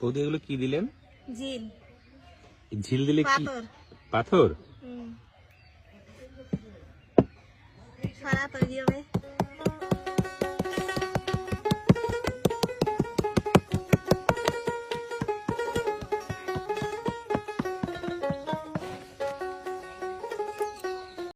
বৌদি এগুলো কি দিলেন? জিল ঝিল দিলে কি? পাথর। সারা তৈরি হবে।